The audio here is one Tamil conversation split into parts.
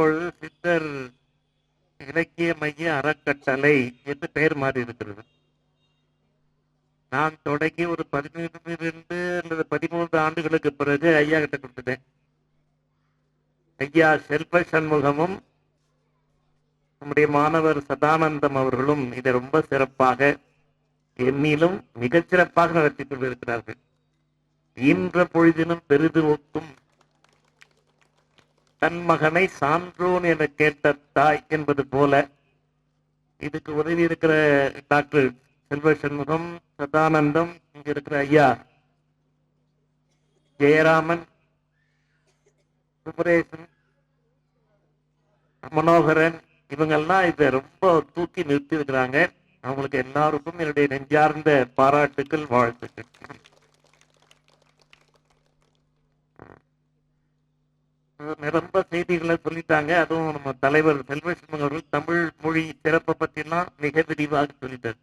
இப்பொழுது சித்தர் இலக்கிய மைய அறக்கட்டளை என்று பெயர் மாறி இருக்கிறது. நான் தொடங்கி ஒரு பதினொன்று அல்லது பதிமூன்று ஆண்டுகளுக்கு பிறகு ஐயா கிட்ட கொடுத்துட்டேன். ஐயா செல்வ சண்முகமும் நம்முடைய மாணவர் சதானந்தம் அவர்களும் இதை ரொம்ப சிறப்பாக எண்ணிலும் மிகச்சிறப்பாக நடத்தி கொண்டிருக்கிறார்கள். ஈன்ற பொழுதினும் பெரிது ஒக்கும் தன் மகனை சான்றோன் என கேட்ட தாய் என்பது போல இதுக்கு உதவி இருக்கிற டாக்டர் செல்வ சண்முகம் சதானந்தம் இங்க இருக்கிற ஐயா ஜெயராமன் சுப்பரேசன் மனோகரன் இவங்கெல்லாம் இதை ரொம்ப தூக்கி நிறுத்தி இருக்கிறாங்க. அவங்களுக்கு எல்லாருக்கும் என்னுடைய நெஞ்சார்ந்த பாராட்டுக்கள் வாழ்த்துக்கள். நிரம்ப செய்திகளை சொல்லிட்டாங்க. அதுவும் நம்ம தலைவர் செல்வசிம்மன் அவர்கள் தமிழ் மொழி சிறப்பை பற்றிலாம் மிக விரிவாக சொல்லிட்டார்.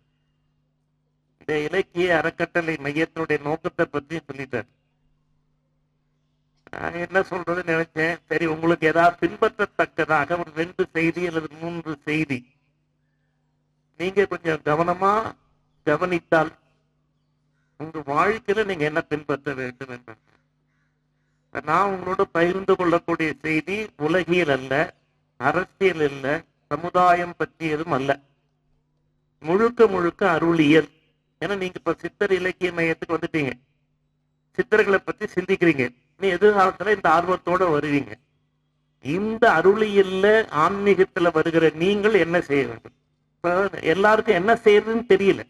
இந்த இலக்கிய அறக்கட்டளை மையத்தினுடைய நோக்கத்தை பற்றி சொல்லிட்டார். நான் என்ன சொல்றது நினைச்சேன். சரி உங்களுக்கு ஏதாவது பின்பற்றத்தக்கதாக ஒரு ரெண்டு செய்தி அல்லது மூன்று செய்தி. நீங்க கொஞ்சம் கவனமா கவனித்தால் உங்க வாழ்க்கையில நீங்க என்ன பின்பற்ற வேண்டும் என்று நான் உங்களோட பகிர்ந்து கொள்ளக்கூடிய செய்தி உலகியல் அல்ல அரசியல் அல்ல சமுதாயம் பற்றியதும் அல்ல. முழுக்க முழுக்க அருளியல். ஏன்னா நீங்க இப்ப சித்தர் இலக்கிய மையத்துக்கு வந்துட்டீங்க. சித்தர்களை பத்தி சிந்திக்கிறீங்க. நீ எதிர்காலத்துல இந்த ஆர்வத்தோட வருவீங்க. இந்த அருளியல்ல ஆன்மீகத்துல வருகிற நீங்கள் என்ன செய்ய வேண்டும்? இப்ப எல்லாருக்கும் என்ன செய்யறதுன்னு தெரியல.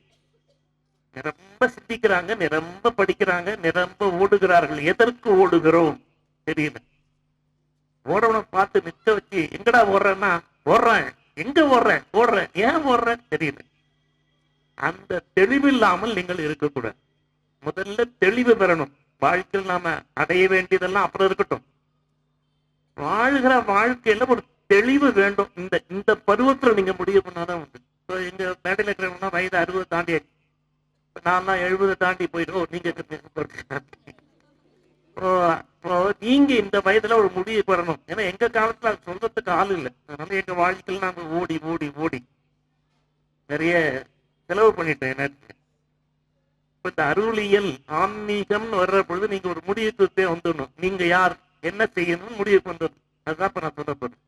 நிரம்ப சிந்திக்கிறாங்க நிரம்ப படிக்கிறாங்க நிரம்ப ஓடுகிறார்கள். எதற்கு ஓடுகிறோம்? தெரியல. ஓடவனை பார்த்து நிக்க வச்சு எங்கடா ஓடுறேன்னா? ஓடுறேன். எங்க ஓடுறேன்? ஓடுறேன். ஏன் ஓடுறேன்? தெரியல. அந்த தெளிவில்லாமல் நீங்கள் இருக்கக்கூடாது. முதல்ல தெளிவு பெறணும். வாழ்க்கையில் நாம அடைய வேண்டியதெல்லாம் அப்புறம் இருக்கட்டும். வாழ்கிற வாழ்க்கையில ஒரு தெளிவு வேண்டும். இந்த இந்த பருவத்துல நீங்க முடிவு பண்ணாதான் உண்டு. இப்போ எங்க மேடையில் இருக்கிறவங்கன்னா வயது அறுபது நான் நான்லாம் எழுபது தாண்டி போயிடும் நீங்க இப்போ நீங்க இந்த வயதுல ஒரு முடிவு பெறணும் ஏன்னா எங்க காலத்துல அது சொல்றதுக்கு ஆள் இல்லை. அதனால எங்க வாழ்க்கையில நாங்க ஓடி ஓடி ஓடி நிறைய செலவு பண்ணிட்டேன் எனக்கு இப்ப இந்த அருளியல் ஆன்மீகம்னு வர்ற பொழுது நீங்க ஒரு முடிவுக்கு வந்துடணும். நீங்க யார்? என்ன செய்யணும்னு முடிவு பண்றது அதுதான் இப்ப நான் சொல்லப்படுறேன்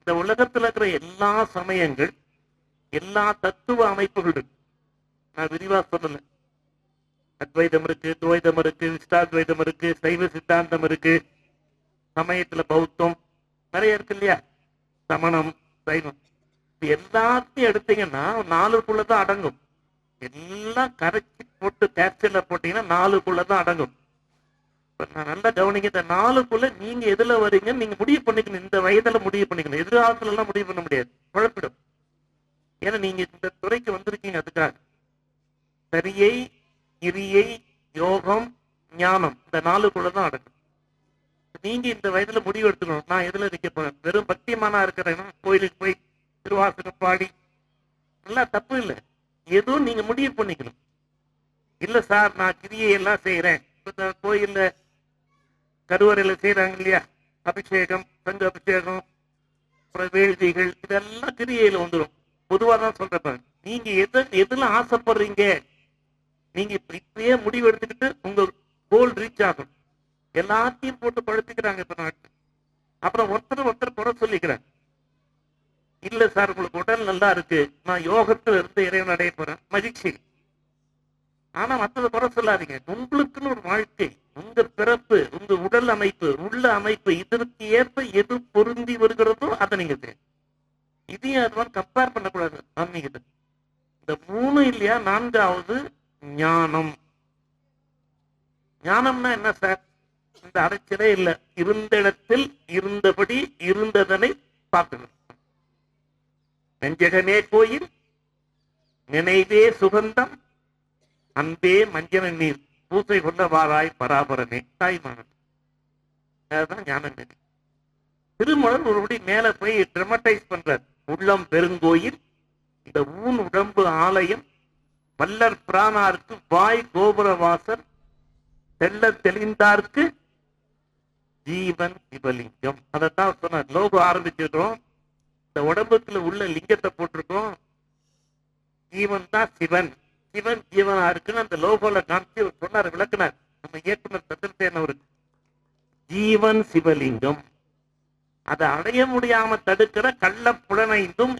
இந்த உலகத்துல இருக்கிற எல்லா சமயங்கள் எல்லா தத்துவ அமைப்புகள் இருக்கு நான் விரிவாக சொல்லலை. அத்வைதம் இருக்கு துவைதம் இருக்கு விஷ்டாத்வைதம் இருக்கு சைவ சித்தாந்தம் இருக்கு. சமயத்துல பௌத்தம். நிறைய இருக்கு இல்லையா? சமணம் சைவம். இது எல்லாத்தையும் எடுத்தீங்கன்னா நாலுக்குள்ளதான் அடங்கும். எல்லாம் கரைச்சி போட்டு கேப்சர்ல போட்டீங்கன்னா நாலுக்குள்ளதான் அடங்கும். நான் நல்லா கவனிங்க இந்த நாலுக்குள்ள நீங்க எதுல வரீங்க நீங்க முடிவு பண்ணிக்கணும். இந்த வயதுல முடிவு பண்ணிக்கணும். எதிர்காலத்துல எல்லாம் முடிவு பண்ண முடியாது. குழப்பிடும். ஏன்னா நீங்க இந்த துறைக்கு வந்திருக்கீங்க அதுக்காக. சரியை கிரியை யோகம் ஞானம் இந்த நாலுக்குள்ளதான் அடங்கும். நீங்க இந்த வயதுல முடிவு எடுத்துக்கணும். நான் எதுல நிக்க போறேன்? வெறும் பக்தியமானா இருக்கிறேன்னா கோயிலுக்கு போய் திருவாசகம் பாடி. எல்லாம் தப்பு இல்லை. எதுவும் நீங்க முடிவு பண்ணிக்கணும். இல்ல சார் நான் கிரியை எல்லாம் செய்யறேன் இந்த கோயில்ல கருவறையில செய்யறாங்க இல்லையா? அபிஷேகம் சங்க அபிஷேகம் அப்புறம் வேள்விகள் இதெல்லாம் கிரியையில வந்துடும் பொதுவா தான் சொல்றேன் நீங்க எது எதுல ஆசைப்படுறீங்க? நீங்க இப்ப இப்பயே முடிவு எடுத்துக்கிட்டு உங்க கோல் ரீச் ஆகும். எல்லாத்தையும் போட்டு பழுத்துக்கிறாங்க இப்ப நாட்டு அப்புறம் ஒருத்தர் ஒருத்தர் குறை சொல்லிக்கிறாங்க இல்ல சார் உங்களுக்கு உடல் நல்லா இருக்கு. நான் யோகத்துல இருந்து இறைவன் அடைய போறேன். மகிழ்ச்சி. ஆனா மத்தத குறை சொல்லாதீங்க. உங்களுக்குன்னு ஒரு வாழ்க்கை உங்க பிறப்பு உங்க உடல் அமைப்பு உள்ள அமைப்பு இதற்கு ஏற்ப எது பொருந்தி வருகிறதோ அதை நீங்க இதையும் அதுவான் கம்பேர் பண்ணக்கூடாது. ஆன்மீகத்தை. இந்த மூணு இல்லையா? நான்காவது ஞானம். ஞானம்னா என்ன சார்? இந்த அடைச்சலே இல்ல. இருந்த இடத்தில் இருந்தபடி இருந்ததனை பார்க்கணும். நெஞ்சகமே கோயில் நினைவே சுகந்தம் அன்பே மஞ்சன நீர். பூசை கொண்ட வாராய் பராபரமே தாய்மானன். அதுதான் ஞான நெறி திருமணம் ஒருபடி மேல போய் ட்ரமட்டைஸ் பண்றார். உள்ளம் பெருங்கோயில் இந்த ஊன் உடம்பு ஆலயம் வல்லர் பிரானாருக்கு வாய் கோபுரவாசர் தெல்ல தெளிந்தார்க்கு ஜீவன் சிவலிங்கம் அதைத்தான் சொன்னார். லோகம் ஆரம்பிச்சிருக்கோம் இந்த உடம்புக்குள்ள உள்ள லிங்கத்தை போட்டிருக்கோம். ஜீவன் தான் சிவன். சிவன் ஜீவனா இருக்குன்னு அந்த லோகோல காமிச்சு அவர் சொன்னார் விளக்குனார். நம்ம இயக்குனர் சந்திரசேன் அவருக்கு. ஜீவன் சிவலிங்கம். அதை அடைய முடியாம தடுக்கிற கள்ள புலனைந்தும்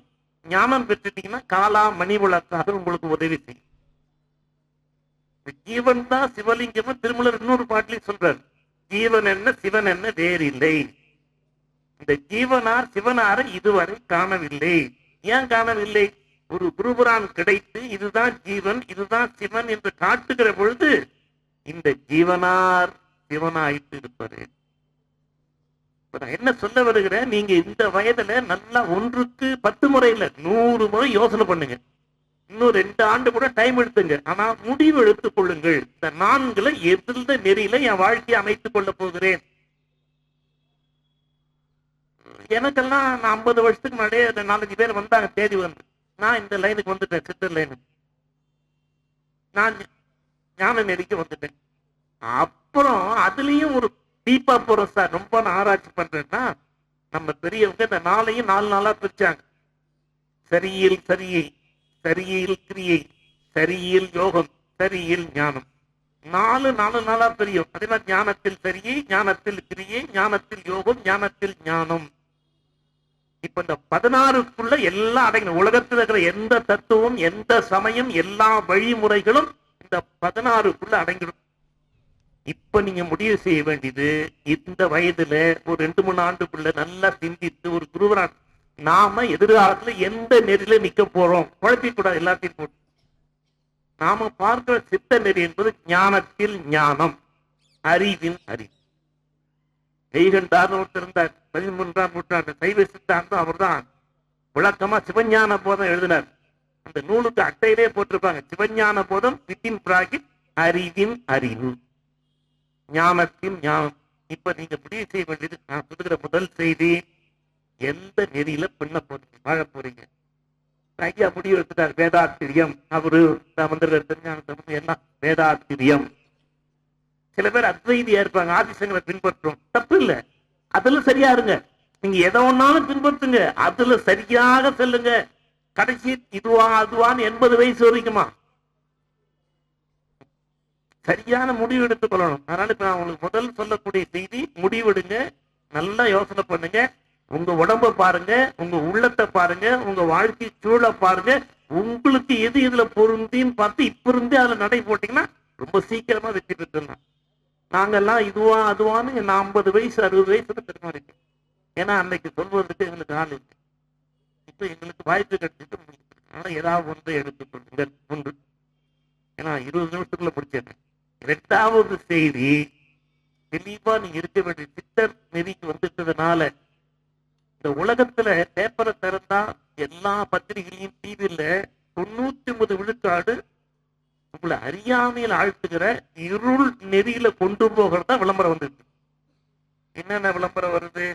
ஞானம் பெற்றுட்டீங்கன்னா காலா மணி விளக்காக உங்களுக்கு உதவி செய்யும். ஜீவன் தான் சிவலிங்கம் திருமலர் இன்னொரு பாட்டிலையும் சொல்றார். ஜீவன் என்ன சிவன் என்ன வேறில்லை. இந்த ஜீவனார் சிவனாரை இதுவரை காணவில்லை. ஏன் காணவில்லை? ஒரு குருபுரான் கிடைத்து இதுதான் ஜீவன் இதுதான் சிவன் என்று காட்டுகிற பொழுது இந்த ஜீவனார் சிவனாயிட்டு இருப்பாரு. நான் என்ன சொல்ல வருகிறேன்? நீங்க இந்த வயதுல நல்லா ஒன்றுக்கு பத்து முறை நூறு முறை யோசனை பண்ணுங்க. இன்னும் ரெண்டு ஆண்டு கூட டைம் எடுத்துங்க. ஆனா முடிவு எடுத்துக் கொள்ளுங்கள். இந்த நான்குல எந்த நெறியில என் வாழ்க்கையை அமைத்துக் கொள்ள போகிறேன். எனக்கெல்லாம் நான் ஐம்பது வருஷத்துக்கு முன்னாடியே நாலஞ்சு பேர் வந்தாங்க தேடி வந்து. நான் இந்த லைனுக்கு வந்துட்டேன் சித்தர் லைனுக்கு நான் ஞான நெறிக்கு வந்துட்டேன். அப்புறம் அதுலயும் ஒரு டீப்பா போறோம் சார் ரொம்ப நான் ஆராய்ச்சி பண்றேன்னா நம்ம பெரியவங்க இந்த நாளையும் நாலு நாளா பிரிச்சாங்க. சரியில் சரியை. சரியில் கிரியை சரியில் யோகம் சரியில் ஞானம். நாலு நாலு நாளா பிரியும் அதே மாதிரி ஞானத்தில் சரியை ஞானத்தில் கிரியை ஞானத்தில் யோகம் ஞானத்தில் ஞானம். இப்ப இந்த பதினாறுக்குள்ள எல்லாம் அடங்கணும் உலகத்தில் இருக்கிற எந்த தத்துவம் எந்த சமயம் எல்லா வழிமுறைகளும் இந்த பதினாறுக்குள்ள அடங்கிடும். இப்ப நீங்க முடிவு செய்ய வேண்டியது இந்த வயதுல ஒரு ரெண்டு மூணு ஆண்டுக்குள்ள நல்லா சிந்தித்து ஒரு குருவரான் நாம எதிர்காலத்துல எந்த நெறியில நிக்க போறோம்? குழப்பிக்கூடாது எல்லாத்தையும் போட்டு. நாம பார்க்கிற சித்த நெறி என்பது ஞானத்தில் ஞானம் அறிவின் அறிவு. கைகண்டார்னு ஒருத்தர் இருந்தார். பதிமூன்றாம் நூற்றாண்டு சைவ சித்தாந்தம் அவர்தான். விளக்கமா சிவஞான போதம் எழுதினார். அந்த நூலுக்கு அட்டையிலே போட்டிருப்பாங்க. சிவஞான போதம் வித்தின் பிராகிட் அறிவின் அறிவு. ஞானத்தின் ஞானம். இப்ப நீங்க முடிவு செய்ய வேண்டியது நான் சொல்லுகிற முதல் செய்தி. எந்த நெறியில பண்ண போறீங்க? வாழ போறீங்க? ஐயா முடிவு எடுத்துட்டார். வேதாத்திரியம். அவரு மந்திர திருஞானத்தம் எல்லாம் வேதாத்திரியம். சில பேர் அத்வைதியா இருப்பாங்க. ஆதிசங்களை பின்பற்றும் தப்பு இல்ல. அதுல சரியா இருங்க. நீங்க எதை ஒன்னாலும் பின்பற்றுங்க. அதுல சரியாக செல்லுங்க. கடைசி இதுவா அதுவான்னு எண்பது வயசு வரைக்குமா? சரியான முடிவு எடுத்துக் கொள்ளணும். அதனால இப்ப நான் உங்களுக்கு முதல் சொல்லக்கூடிய செய்தி முடிவெடுங்க. நல்லா யோசனை பண்ணுங்க. உங்க உடம்ப பாருங்க உங்க உள்ளத்தை பாருங்க உங்க வாழ்க்கை சூழலை பாருங்க. உங்களுக்கு எது இதுல பொருந்தின்னு பார்த்து இப்ப இருந்தே அதுல நடை போட்டீங்கன்னா ரொம்ப சீக்கிரமா வெற்றி பெற்றுலாம் நாங்கெல்லாம் இதுவா அதுவான்னு என்ன ஐம்பது வயசு அறுபது வயசுல திரும்ப இருக்கு. ஏன்னா அன்னைக்கு சொல்வதற்கு எங்களுக்கு ஆள் இருக்கு இப்ப எங்களுக்கு வாய்ப்பு கிடைச்சிட்டு அதனால ஏதாவது ஒன்றை எடுத்துக்கொள்ளுங்கள் ஒன்று. ஏன்னா இருபது நிமிஷத்துக்குள்ள முடிச்சிடுறேன். இரண்டாவது செய்தி தெளிவா நீங்க இருக்க வேண்டிய திட்டம் நெறிக்கு வந்துட்டதுனால இந்த உலகத்துல பேப்பரை திறந்தா எல்லா பத்திரிகையிலையும் டிவியில தொண்ணூத்தி ஒன்பது விழுக்காடு உங்களை அறியாமையில் ஆழ்த்துகிற இருள் நெறியில கொண்டு போகிறதா விளம்பரம் வந்துருக்கு என்னென்ன விளம்பரம் வருது?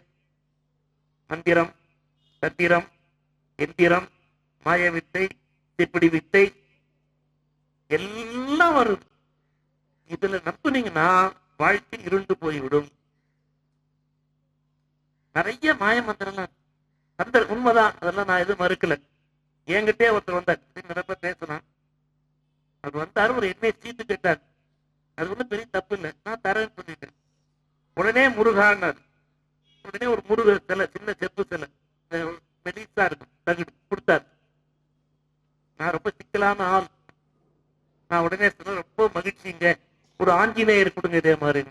மந்திரம் தத்திரம் எந்திரம் மாய வித்தை திப்பிடி வித்தை எல்லாம் வருது. இதுல நம்புனீங்கன்னா வாழ்க்கை இருண்டு போய்விடும். நிறைய மாய மந்திரம்லாம் அந்த உண்மைதான். அதெல்லாம் நான் எதுவும் மறுக்கல. என்கிட்டே ஒருத்தர் வந்தார். நிறப்ப பேசினான் அவர் வந்தாரு ஒரு எண்ணெய் சீட்டு கேட்டார். அது ஒன்றும் பெரிய தப்பு இல்லை. நான் தரேன் சொல்லிட்டேன். உடனே முருகான்னார். உடனே ஒரு முருக சிலை சின்ன செப்பு சிலை. மெலிசா இருக்கும். தகுடு கொடுத்தார். நான் ரொம்ப சிக்கலான ஆள். நான் உடனே சொன்ன ரொம்ப மகிழ்ச்சிங்க. ஒரு ஆஞ்சநேயர் கொடுங்க இதே மாதிரி.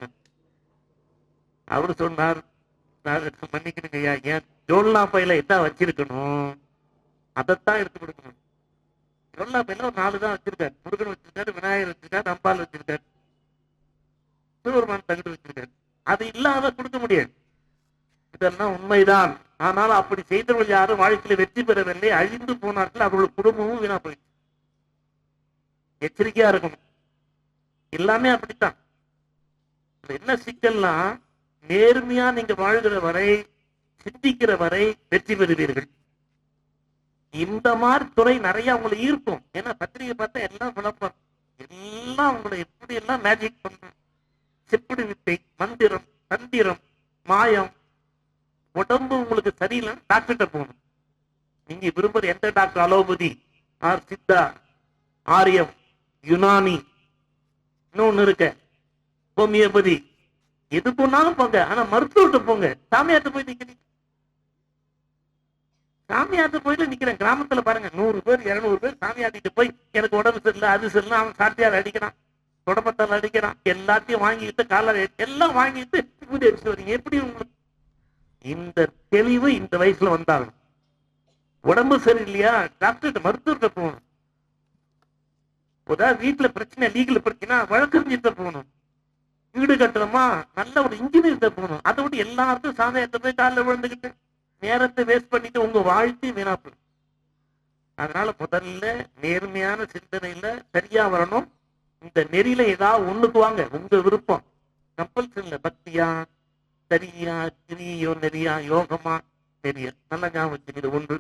அவரு சொன்னார் நான் மன்னிக்கணுங்க ஐயா. ஏன் ஜோல்னா பையில என்ன வச்சிருக்கணும்? அதைத்தான் எடுத்து கொடுக்கணும். ஜோல்லா பையில ஒரு நாலு தான் வச்சிருக்காரு. முருகன் வச்சிருக்காரு விநாயகர் வச்சிருக்காரு அம்பாள் வச்சிருக்காரு சிவபெருமான் தங்கிட்டு வச்சிருக்காரு. அது இல்லாத கொடுக்க முடியாது. இதெல்லாம் உண்மைதான். ஆனால் அப்படி செய்தவர்கள் யாரும் வாழ்க்கையில வெற்றி பெறவில்லை. அழிந்து போனார்கள். அவர்கள் குடும்பமும் வீணா போயிடுச்சு. எச்சரிக்கையா இருக்கணும். எல்லாமே அப்படித்தான். என்ன சிக்கல்னா நேர்மையா நீங்க வாழ்கிற வரை சிந்திக்கிற வரை வெற்றி பெறுவீர்கள். இந்த மாதிரி துறை நிறைய உங்களை ஈர்க்கும். ஏன்னா பத்திரிகை பார்த்தா எல்லாம் விளம்பரம். எல்லாம் உங்களை எப்படி எல்லாம் மேஜிக் பண்ணும்? செப்படி வித்தை மந்திரம் தந்திரம் மாயம். உடம்பு உங்களுக்கு சரியில்லை டாக்டர்கிட்ட போகணும். நீங்க விரும்புற எந்த டாக்டர் அலோபதி ஆர் சித்தா ஆரியம் யுனானி. இன்னொன்னு இருக்க. ஹோமியோபதி. எது போனாலும் போங்க. ஆனா மருத்துவர்கிட்ட போங்க. சாமியார்ட்ட போய் நிக்கிறீங்க. சாமியார்ட்ட போயிட்டு நிக்கிறேன். கிராமத்துல பாருங்க நூறு பேர் இருநூறு பேர் சாமியார்கிட்ட போய் எனக்கு உடம்பு சரியில்லை அது சரியில்லை அவன் சாத்தியார் அடிக்கிறான். தொடப்பத்தால் அடிக்கிறான். எல்லாத்தையும் வாங்கிட்டு கால எல்லாம் வாங்கிட்டு பூஜை அடிச்சு வரீங்க. எப்படி உங்களுக்கு? இந்த தெளிவு இந்த வயசுல வந்தாலும். உடம்பு சரியில்லையா? டாக்டர்கிட்ட மருத்துவர்கிட்ட போகணும். ஏதாவது வீட்டுல பிரச்சனை லீகல் பிரச்சனை வழக்கறிஞர்கிட்ட போகணும். வீடு கட்டுறோமா நல்ல ஒரு இன்ஜினியர்கிட்ட போகணும். அதை விட்டு எல்லாருக்கும் எடுத்து போய் காலில் விழுந்துக்கிட்டு நேரத்தை வேஸ்ட் பண்ணிட்டு உங்க வாழ்க்கை வீணா போயிடும் அதனால முதல்ல நேர்மையான சிந்தனையில சரியா வரணும். இந்த நெறியில ஏதாவது ஒண்ணுக்கு வாங்க. உங்க விருப்பம். கம்பல்சரி பக்தியா சரியா கிரியோ நெறியா யோகமா? நெறிய. நல்ல ஞாபகம் இது ஒன்று.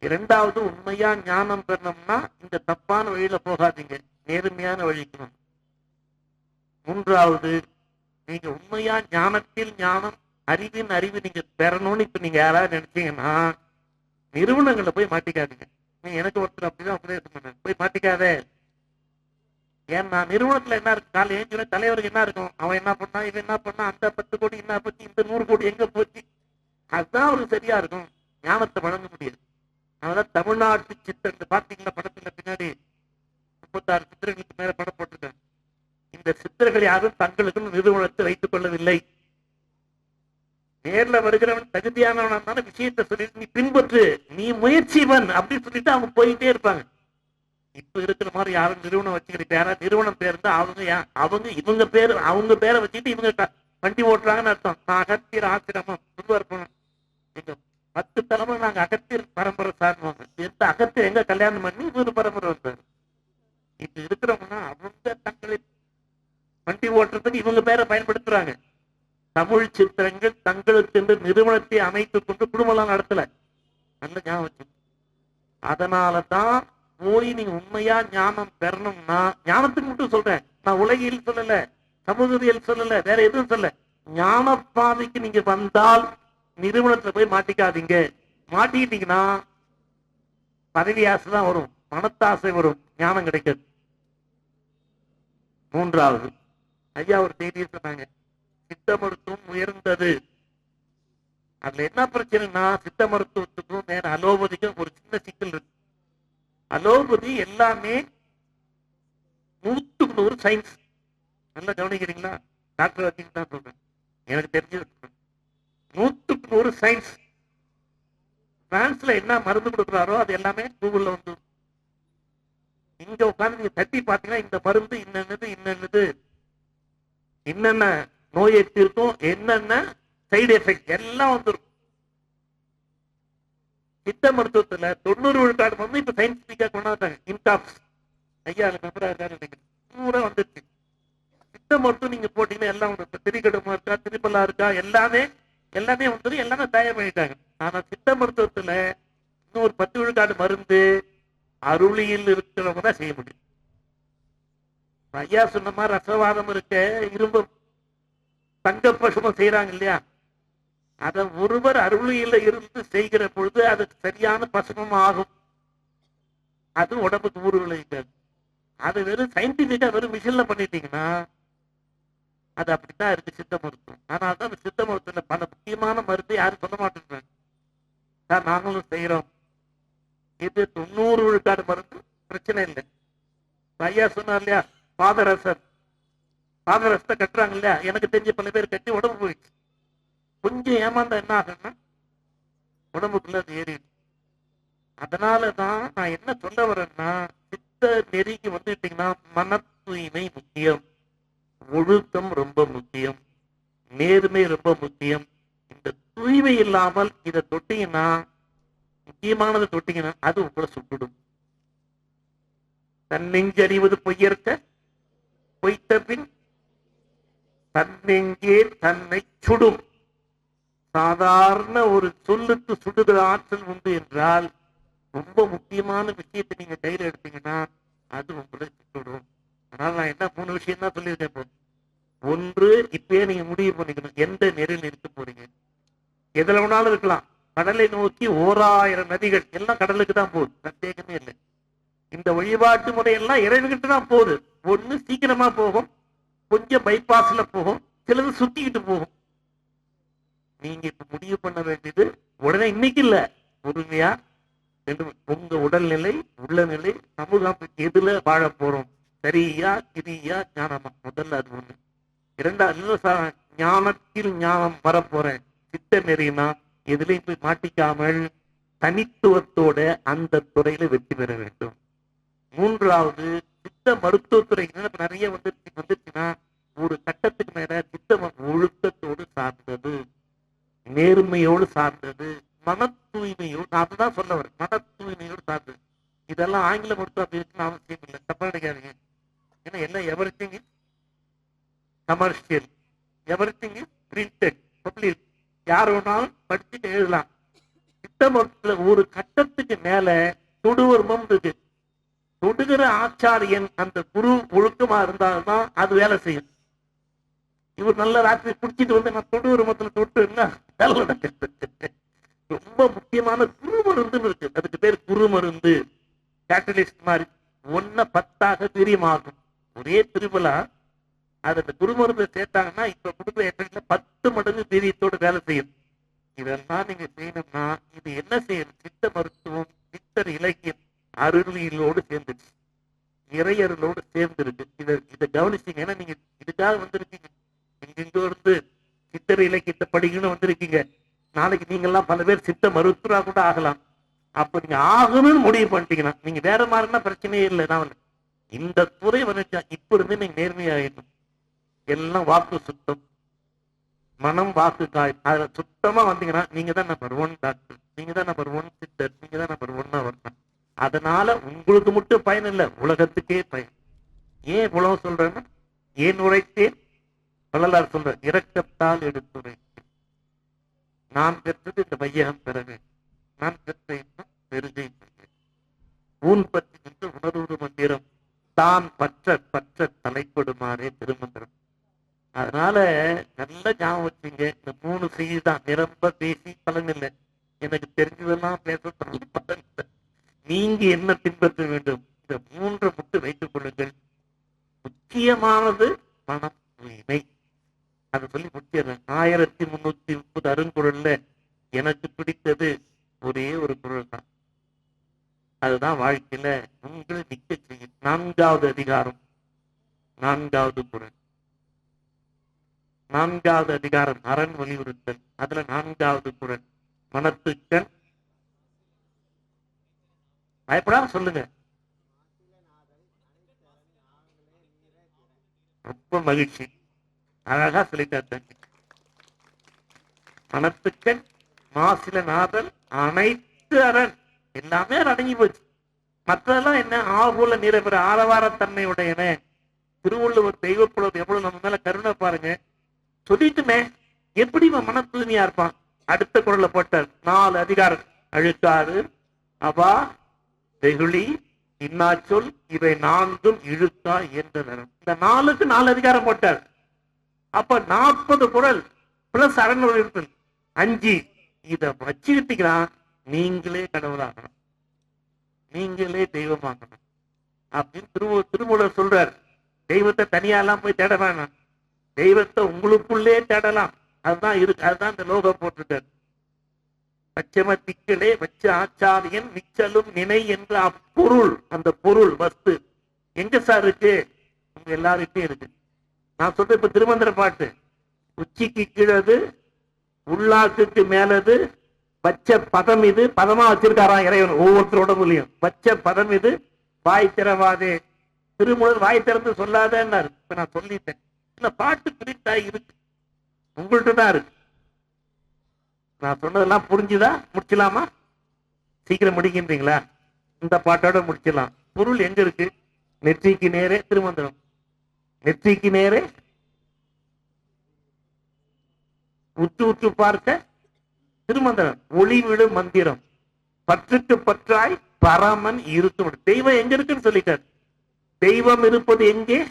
இரண்டாவது உண்மையா ஞானம் பெறணும்னா இந்த தப்பான வழியில போகாதீங்க. நேர்மையான வழிக்கணும் மூன்றாவது நீங்க உண்மையா ஞானத்தில் ஞானம் அறிவின் அறிவு நீங்க பெறணும்னு இப்ப நீங்க யாராவது நினைச்சீங்கன்னா நிறுவனங்களை போய் மாட்டிக்காதீங்க. நீ எனக்கு ஒருத்தர் அப்படிதான் உபதேசம் பண்ண போய் மாட்டிக்காதே. ஏன்னா நிறுவனத்துல என்ன இருக்கு? காலை ஏஞ்சுன தலைவருக்கு என்ன இருக்கும்? அவன் என்ன பண்ணா இவன் என்ன பண்ணா அந்த பத்து கோடி என்ன போச்சு இந்த நூறு கோடி எங்க போச்சு? அதுதான் அவருக்கு சரியா இருக்கும். ஞானத்தை வழங்க முடியாது. அதனால தமிழ்நாட்டு சித்திரத்தை பாத்தீங்களா படத்துல பின்னாடி? முப்பத்தாறு சித்திரங்களுக்கு மேல படம் போட்டிருக்காங்க. இந்த சித்தர்கள் யாரும் தங்களுக்கும் நிறுவனத்தை வைத்துக் கொள்ளவில்லை. நேர்ல வருகிறவன் தகுதியானவனான விஷயத்தை சொல்லிட்டு நீ பின்பற்று நீ முயற்சிவன் அப்படின்னு சொல்லிட்டு அவங்க போயிட்டே இருப்பாங்க. இப்ப இருக்கிற மாதிரி யாரும் நிறுவனம் வச்சுக்கிட்டு யாராவது நிறுவனம் பேர் இருந்தா அவங்க அவங்க இவங்க பேர் அவங்க பேரை வச்சுட்டு இவங்க வண்டி ஓட்டுறாங்கன்னு அர்த்தம். நான் அகத்தியர் ஆசிரமம் முன்வர் எங்க பத்து தலைமுறை நாங்க அகத்தியர் பரம்பரை சார்ந்தோம் எந்த அகத்தியர் எங்க கல்யாணம் பண்ணி இவரு பரம்பரை வந்தாரு. இப்ப இருக்கிறவங்கன்னா அவங்க தங்களை வண்டி ஓட்டுறதுக்கு இவங்க பேரை பயன்படுத்துறாங்க. தமிழ் சித்திரங்கள் தங்களுக்கென்று நிறுவனத்தை அமைத்துக் கொண்டு குடும்பம்லாம் நடத்தல. நல்ல ஞாபகம் வச்சுக்கோங்க. அதனாலதான் போய் நீ உண்மையா ஞானம் பெறணும்னா ஞானத்துக்கு மட்டும் சொல்றேன். நான் உலகில் சொல்லல சமூகவியல் சொல்லல வேற எதுவும் சொல்லல. ஞான பாதைக்கு நீங்க வந்தால் நிறுவனத்துல போய் மாட்டிக்காதீங்க. மாட்டிக்கிட்டீங்கன்னா பதவி ஆசை தான் வரும். பணத்தாசை வரும். ஞானம் கிடைக்காது. மூன்றாவது ஐயா ஒரு செய்தியை சொன்னாங்க. சித்த மருத்துவம் உயர்ந்தது. அதுல என்ன பிரச்சனைனா சித்த மருத்துவத்துக்கும் வேற அலோபதிக்கும் ஒரு சின்ன சிக்கல் இருக்கு. அலோபதி எல்லாமே நூத்துக்கு நூறு சயின்ஸ் நல்லா கவனிக்கிறீங்களா? டாக்டர் வச்சுக்கிட்டு தான் சொல்றேன். எனக்கு தெரிஞ்சது சொல்றேன். நூத்துக்கு நூறு சயின்ஸ் பிரான்ஸ்ல என்ன மருந்து கொடுக்குறாரோ அது எல்லாமே கூகுள்ல வந்து இங்க உட்காந்து நீங்க தட்டி பாத்தீங்கன்னா இந்த மருந்து இன்னது இன்னது என்னென்ன நோயை தீர்க்கும் என்னென்ன சைடு எஃபெக்ட் எல்லாம் வந்துடும் சித்த மருத்துவத்துல தொண்ணூறு விழுக்காடு வந்து இப்ப சயின்டிபிக்கா கொண்டாந்தாங்க இன்டாப்ஸ் ஐயா அது மெம்பரா இருக்காரு நினைக்கிறேன் பூரா வந்துருச்சு. சித்த மருத்துவம் நீங்க போட்டீங்கன்னா எல்லாம் வந்து இப்ப திரிகடமா இருக்கா திருப்பலா இருக்கா எல்லாமே எல்லாமே வந்துடும் எல்லாமே தயார் பண்ணிட்டாங்க ஆனா சித்த மருத்துவத்துல இன்னும் ஒரு பத்து விழுக்காடு மருந்து அருளியில் இருக்கிறவங்க தான் செய்ய முடியும். ஐயா சொன்ன மாதிரி ரசவாதம் இருக்க இரும்பு தங்க பசுமம் செய்யறாங்க இல்லையா? அதை ஒருவர் அருளியில இருந்து செய்கிற பொழுது அது சரியான பசுமம் ஆகும். அது உடம்புக்கு ஊறு அது வெறும் சயின்டிபிக்கா வெறும் மிஷின்ல பண்ணிட்டீங்கன்னா அது அப்படித்தான் இருக்கு சித்த மருத்துவம். அதனால தான் அந்த சித்த மருத்துவத்துல பல முக்கியமான மருந்து யாரும் சொல்ல மாட்டேங்கிறாங்க சார் நாங்களும் செய்யறோம் இது தொண்ணூறு விழுக்காடு மருந்து பிரச்சனை இல்லை. ஐயா சொன்னார் இல்லையா? பாதரசர். பாதரசத்தை கட்டுறாங்க இல்லையா எனக்கு தெரிஞ்ச பல பேர் கட்டி உடம்பு போயிடுச்சு. கொஞ்சம் ஏமாந்தா என்ன ஆகும்னா உடம்புக்குள்ள அது ஏறிடும். அதனாலதான் நான் என்ன சொல்ல வரேன்னா சித்த நெறிக்கு வந்துட்டீங்கன்னா மன தூய்மை முக்கியம். ஒழுக்கம் ரொம்ப முக்கியம். நேர்மை ரொம்ப முக்கியம். இந்த தூய்மை இல்லாமல் இதை தொட்டீங்கன்னா முக்கியமானதை தொட்டீங்கன்னா அது உங்களை சுட்டுடும். தன்னெஞ்சறிவது பொய்யற்க பொய்த்த பின் தன்னெங்கே தன்னை சுடும். சாதாரண ஒரு சொல்லுக்கு சுடுகிற ஆற்றல் உண்டு என்றால் ரொம்ப முக்கியமான விஷயத்தை நீங்க கையில எடுத்தீங்கன்னா அது உங்களை சுட்டுடும் அதனால நான் என்ன மூணு விஷயம் தான் சொல்லியிருக்கேன் இப்போ. ஒன்று இப்பயே நீங்க முடிவு பண்ணிக்கணும். எந்த நெறியில் இருக்க போறீங்க? எதுல வேணாலும் இருக்கலாம். கடலை நோக்கி ஓராயிரம் நதிகள். எல்லாம் கடலுக்கு தான் போகுது. சந்தேகமே இல்லை. இந்த வழிபாட்டு முறையெல்லாம் இறைவன்கிட்ட தான் போகுது. ஒண்ணு சீக்கிரமா போகும். கொஞ்சம் பைபாஸ்ல போகும். சிலது சுத்திக்கிட்டு போகும். நீங்க இப்ப முடிவு பண்ண வேண்டியது உடனே இன்னைக்கு இல்ல. பொறுமையா உங்க உடல்நிலை உள்ளநிலை சமூகம் எதுல வாழ போறோம்? சரியா கிரியா ஞானமா? முதல்ல அது ஒண்ணு. இரண்டாவது ஞானத்தில் ஞானம் வரப்போறேன். சித்த நெறினா எதுலையும் போய் மாட்டிக்காமல் தனித்துவத்தோட அந்த துறையில வெற்றி பெற வேண்டும். மூன்றாவது சித்த மருத்துவத்துறை நிறைய வந்துருச்சு வந்துருச்சுன்னா ஒரு கட்டத்துக்கு மேல சித்த ஒழுக்கத்தோடு சார்ந்தது நேர்மையோடு சார்ந்தது மன தூய்மையோடு நான் தான் சொல்ல வரேன் மன தூய்மையோடு சார்ந்தது. இதெல்லாம் ஆங்கில மருத்துவம் அப்படி இருக்குன்னு அவசியம் இல்லை தப்பா நினைக்காதீங்க. ஏன்னா எல்லாம் everything commercial everything printed public யார் வேணாலும் படிச்சுட்டு எழுதலாம். சித்த மருத்துவத்துல ஒரு கட்டத்துக்கு மேல தொடுவர்மம் இருக்கு. தொடுகிற ஆச்சாரியன் அந்த குரு ஒழுக்கமா இருந்தால்தான் அது வேலை செய்யும். இவர் நல்ல ராத்திரி குடிச்சிட்டு வந்து நான் தொடு உருமத்துல தொட்டு என்ன? வேலை நடக்குது. ரொம்ப முக்கியமான குரு மருந்துன்னு இருக்கு. அதுக்கு பேர் குரு மருந்து. கேட்டலிஸ்ட் மாதிரி ஒன்ன பத்தாக பிரியமாகும் ஒரே திருவிழா அது அந்த குரு மருந்தை சேர்த்தாங்கன்னா இப்ப கொடுக்குற எட்டத்துல பத்து மடங்கு பிரியத்தோடு வேலை செய்யும். இதெல்லாம் நீங்க செய்யணும்னா இது என்ன செய்யணும் சித்த மருத்துவம் சித்தர் இலக்கியம். அருளியலோடு சேர்ந்துருச்சு இறையருளோடு சேர்ந்துருக்கு இதை இதை கவனிச்சிங்க. ஏன்னா நீங்க இதுக்காக வந்திருக்கீங்க. எங்கெங்கோ இருந்து சித்தர் இலக்கியத்தை படிக்கணும்னு வந்திருக்கீங்க. நாளைக்கு நீங்கெல்லாம் பல பேர் சித்த மருத்துவரா கூட ஆகலாம். அப்ப நீங்க ஆகணும்னு முடிவு பண்ணிட்டீங்கன்னா நீங்க வேற மாதிரினா பிரச்சனையே இல்லை. நான் இந்த துறை வந்துச்சா? இப்ப இருந்து நீங்க நேர்மையாயிடணும். எல்லாம் வாக்கு சுத்தம். மனம் வாக்கு காய். அதுல சுத்தமா வந்தீங்கன்னா நீங்க தான் நம்பர் ஒன் டாக்டர் நீங்க தான் நம்பர் ஒன் சித்தர். நீங்க தான் நம்பர் ஒன்னா வரணும். அதனால உங்களுக்கு மட்டும் பயன் இல்லை உலகத்துக்கே பயன். ஏன் உலகம் சொல்றேன்னா ஏன் உரைத்தேன் வள்ளலார் சொல்ற இரக்கத்தால் எடுத்துரைத்தேன். நான் பெற்றது இந்த வையகம் பெற வேண்டும் நான் பெற்ற இன்னும் பெருகை ஊன் பற்றி நின்று உணர்வு மந்திரம் தான் பற்ற பற்ற தலைப்படுமாறே திருமந்திரம். அதனால நல்ல ஞாபகம் வச்சுங்க இந்த மூணு செய்தி தான். நிரம்ப பேசி பலன் இல்லை. எனக்கு தெரிஞ்சதெல்லாம் பேச பலன் இல்லை நீங்க என்ன பின்பற்ற வேண்டும்? இந்த மூன்று மட்டும் வைத்துக் கொள்ளுங்கள். முக்கியமானது பணம் தூய்மை அதை சொல்லி முடிச்சிடுறேன். ஆயிரத்தி முன்னூத்தி முப்பது அருங்குறள்ல எனக்கு பிடித்தது ஒரே ஒரு குரல் தான் அதுதான் வாழ்க்கையில உங்களை நிக்க செய்யும். நான்காவது அதிகாரம். நான்காவது குரல். நான்காவது அதிகாரம். அரண் வலியுறுத்தல். அதுல நான்காவது குரல். மனத்துக்கண் பயப்படாம சொல்லுங்க. ரொம்ப மகிழ்ச்சி. அழகா சொல்லிட்டார் தம்பி. மாசில நாதன் அனைத்து அரண். எல்லாமே அடங்கி போச்சு. மற்றதெல்லாம் என்ன? ஆகுல நிறைவேற ஆரவாரத்தன்மையுடையன. திருவள்ளுவர் தெய்வப்புலவர் எவ்வளவு நம்ம மேல கருணை பாருங்க. சொல்லிட்டுமே எப்படி இவன் மன தூய்மையா இருப்பான்? அடுத்த குரல்ல போட்டார். நாலு அதிகாரம் அழுக்காறு அவா வெகுளி இன்னாச்சொல் இவை நான்கும் இழுத்தா என்றனர் இந்த நாலுக்கு நாலு அதிகாரம் போட்டார். அப்ப நாற்பது குரல் பிளஸ் அறநூறு அஞ்சு இத வச்சுக்கிட்டீங்கன்னா நீங்களே கடவுளாகணும். நீங்களே தெய்வமாகணும். அப்படின்னு திரு திருமூலர் சொல்றார். தெய்வத்தை தனியா எல்லாம் போய் தேட வேணாம் தெய்வத்தை உங்களுக்குள்ளே தேடலாம். அதுதான் இருக்கு அதுதான் இந்த லோகம் போட்டிருக்காரு. பச்சம திக்களே வச்ச ஆச்சாரியன் நிச்சலும் நினை என்ற அப்பொருள் அந்த பொருள் வஸ்து. எங்க சார் இருக்கு? உங்க எல்லாருக்கும் இருக்கு. நான் சொல்ற இப்ப திருமந்திர பாட்டு. உச்சிக்கு கீழது உள்ளாக்குக்கு மேலது வச்ச பதம் இது. பதமா வச்சிருக்காராம் இறைவன் ஒவ்வொருத்தரோட மூலியம். வச்ச பதம் இது வாய் திறவாதே. திருமுழல் வாய் திறந்து சொல்லாதேன்னாரு. இப்ப நான் சொல்லிட்டேன். இந்த பாட்டு பிரிட்டா இருக்கு. உங்கள்கிட்ட தான் இருக்கு. நான் சொன்னதெல்லாம் புரிஞ்சுதா? முடிச்சலாமா சீக்கிரம் முடிக்கின்றீங்களா? இந்த பாட்டோட முடிச்சிடலாம். பொருள் எங்க இருக்கு? நெற்றிக்கு நேரே திருமந்திரம். நெற்றிக்கு நேரே உற்று உற்று பார்க்க திருமந்திரம். ஒளிவிடு மந்திரம். பற்றுக்கு பற்றாய் பரமன் இருக்கும் தெய்வம் எங்க இருக்குன்னு சொல்லிட்டார் தெய்வம் இருப்பது எங்கே?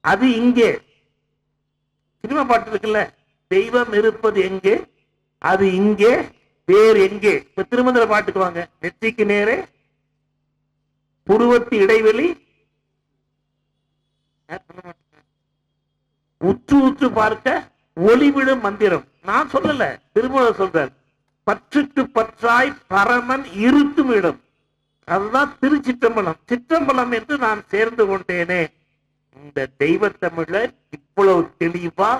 அது இங்கே. சினிமா பாட்டு இருக்குல்ல. தெய்வம் இருப்பது எங்கே? அது இங்கே வேறு எங்கே? இப்ப திருமந்திர பாட்டுக்கு வாங்க. நெற்றிக்கு நேரே புருவத்து இடைவெளி. உற்று உற்று பார்க்க ஒளிவிடும் மந்திரம். நான் சொல்லல திருமூலர் சொல்றார். பற்றுக்கு பற்றாய் பரமன் இருத்தும் இடம். அதுதான் திருச்சிற்றம்பலம். சிற்றம்பலம் என்று நான் சேர்ந்து கொண்டேனே. இந்த தெய்வ தமிழர் இவ்வளவு தெளிவா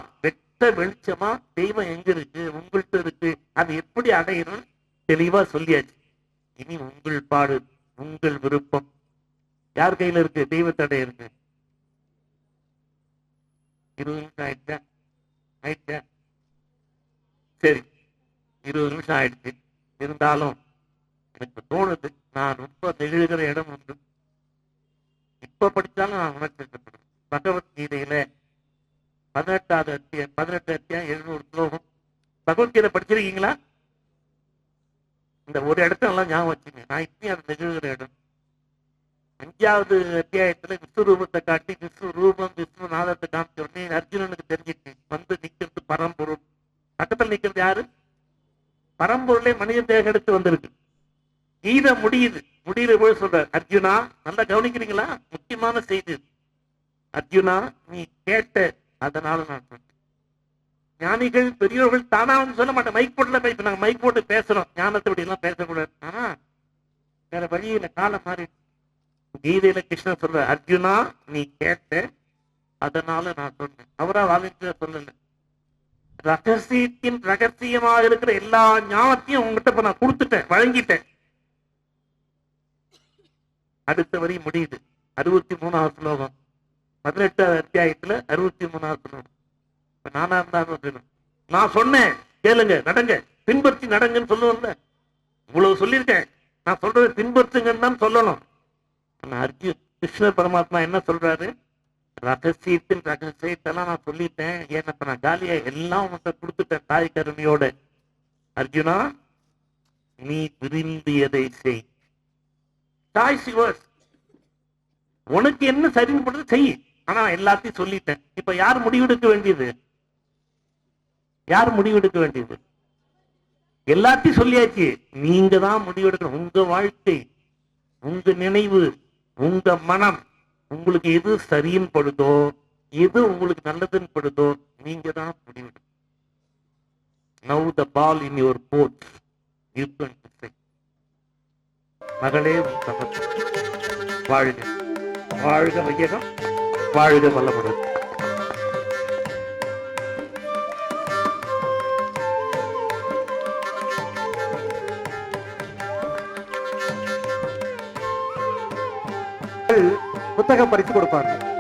வெட்ட வெளிச்சமா தெய்வம் எங்க இருக்கு? உங்கள்கிட்ட இருக்கு. அது எப்படி அடையணும் தெளிவா சொல்லியாச்சு. இனி உங்கள் பாடு உங்கள் விருப்பம். யார் கையில இருக்கு? தெய்வத்தடை இருக்கு இருபது நிமிஷம் ஆயிடுச்சா? ஆயிடுச்சா? சரி இருபது நிமிஷம் ஆயிடுச்சு. இருந்தாலும் எனக்கு தோணுது நான் ரொம்ப நெழுகிற இடம் உண்டு. இப்ப படிச்சாலும் நான் உணர்ச்சி பகவத்கீதையில பதினெட்டாவது அத்தியம் பதினெட்டு அத்தியாயம் எழுநூறு ஸ்லோகம். பகவத்கீதை படிச்சிருக்கீங்களா? இந்த ஒரு இடத்த எல்லாம் ஞாபகம் வச்சுங்க நான் இப்பயும் அதை நிகழ்கிற இடம் அஞ்சாவது அத்தியாயத்துல விஸ்வரூபத்தை காட்டி விஸ்வ ரூபம் விஸ்வநாதத்தை காமிச்ச உடனே அர்ஜுனனுக்கு தெரிஞ்சிட்டு வந்து நிக்கிறது பரம்பொருள். பக்கத்துல நிக்கிறது யாரு? பரம்பொருளே மனித தேகம் எடுத்து வந்திருக்கு. கீதை முடியுது. முடியிற போய் சொல்ற அர்ஜுனா நல்லா கவனிக்கிறீங்களா? முக்கியமான செய்தி அர்ஜுனா நீ கேட்ட அதனால நான் ஞானிகள் பெரியவர்கள் தானா வந்து சொல்ல மாட்டேன். மைக் போட்டுல இப்ப நாங்க மைக் போட்டு பேசுறோம். ஞானத்தை இப்படி எல்லாம் பேசக்கூடாது. ஆனா வேற வழியில காலம் மாறி கீதையில கிருஷ்ணன் சொல்ற அர்ஜுனா நீ கேட்ட அதனால நான் சொன்னேன். அவரா வாலிட்டு சொல்லல. ரகசியத்தின் ரகசியமா இருக்கிற எல்லா ஞானத்தையும் உங்ககிட்ட இப்ப நான் கொடுத்துட்டேன் வழங்கிட்டேன். அடுத்த வரி முடியுது. அறுபத்தி மூணாவது ஸ்லோகம். பதினெட்டாவது அத்தியாயத்துல அறுபத்தி மூணாவது சொல்லணும் இப்ப நானா இருந்தாலும் சொல்லணும். நான் சொன்னேன் கேளுங்க நடங்க பின்பற்றி நடங்கன்னு சொல்லுவோம்ல. இவ்வளவு சொல்லியிருக்கேன். நான் சொல்றது பின்பற்றுங்கன்னு தான் சொல்லணும். ஆனா அர்ஜுன் கிருஷ்ணர் பரமாத்மா என்ன சொல்றாரு? ரகசியத்தின் ரகசியத்தெல்லாம் நான் சொல்லிட்டேன். ஏன்னா இப்ப நான் காலியா எல்லாம் உன்கிட்ட கொடுத்துட்டேன் தாய் கருணையோட? அர்ஜுனா நீ விரும்பியதை செய். தாய் சிவஸ் உனக்கு என்ன சரின்னு பண்றது செய். ஆனா எல்லாத்தையும் சொல்லிட்டேன். இப்ப யார் முடிவெடுக்க வேண்டியது? யார் முடிவெடுக்க வேண்டியது? எல்லாத்தையும் சொல்லியாச்சு. நீங்க தான் முடிவெடுக்கணும். உங்க வாழ்க்கை உங்க நினைவு உங்க மனம் உங்களுக்கு எது சரியும் படுதோ எது உங்களுக்கு நல்லதுன்னு படுதோ நீங்க தான் முடிவெடுக்கணும். Now the ball in your boat you மகளே உன் வாழ்க வாழ்க வையகம். வாழ்க வல்லமுடன் புத்தகம் பறித்து கொடுப்பார்கள்.